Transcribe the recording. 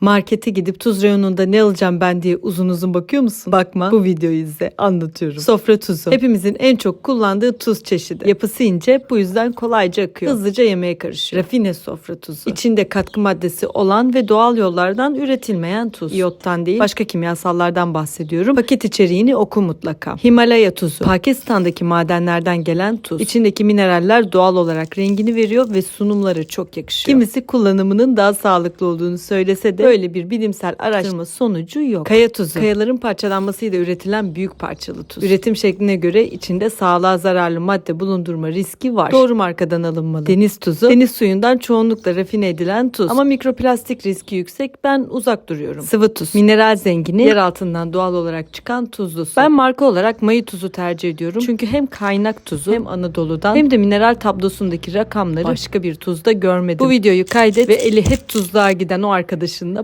Markete gidip tuz reyonunda ne alacağım ben diye uzun uzun bakıyor musun? Bakma bu videoyu izle anlatıyorum. Sofra tuzu. Hepimizin en çok kullandığı tuz çeşidi. Yapısı ince bu yüzden kolayca akıyor. Hızlıca yemeğe karışıyor. Rafine sofra tuzu. İçinde katkı maddesi olan ve doğal yollardan üretilmeyen tuz. İyottan değil başka kimyasallardan bahsediyorum. Paket içeriğini oku mutlaka. Himalaya tuzu. Pakistan'daki madenlerden gelen tuz. İçindeki mineraller doğal olarak rengini veriyor ve sunumları çok yakışıyor. Kimisi kullanımının daha sağlıklı olduğunu söylese de böyle bir bilimsel araştırma sonucu yok. Kaya tuzu. Kayaların parçalanmasıyla üretilen büyük parçalı tuz. Üretim şekline göre içinde sağlığa zararlı madde bulundurma riski var. Doğru markadan alınmalı. Deniz tuzu. Deniz suyundan çoğunlukla rafine edilen tuz. Ama mikroplastik riski yüksek. Ben uzak duruyorum. Sıvı tuz. Mineral zengini. Yer altından doğal olarak çıkan tuzlu su. Ben marka olarak mayı tuzu tercih ediyorum. Çünkü hem kaynak tuzu hem Anadolu'dan hem de mineral tablosundaki rakamları başka bir tuzda görmedim. Bu videoyu kaydet ve eli hep tuzluğa giden o arkadaşınla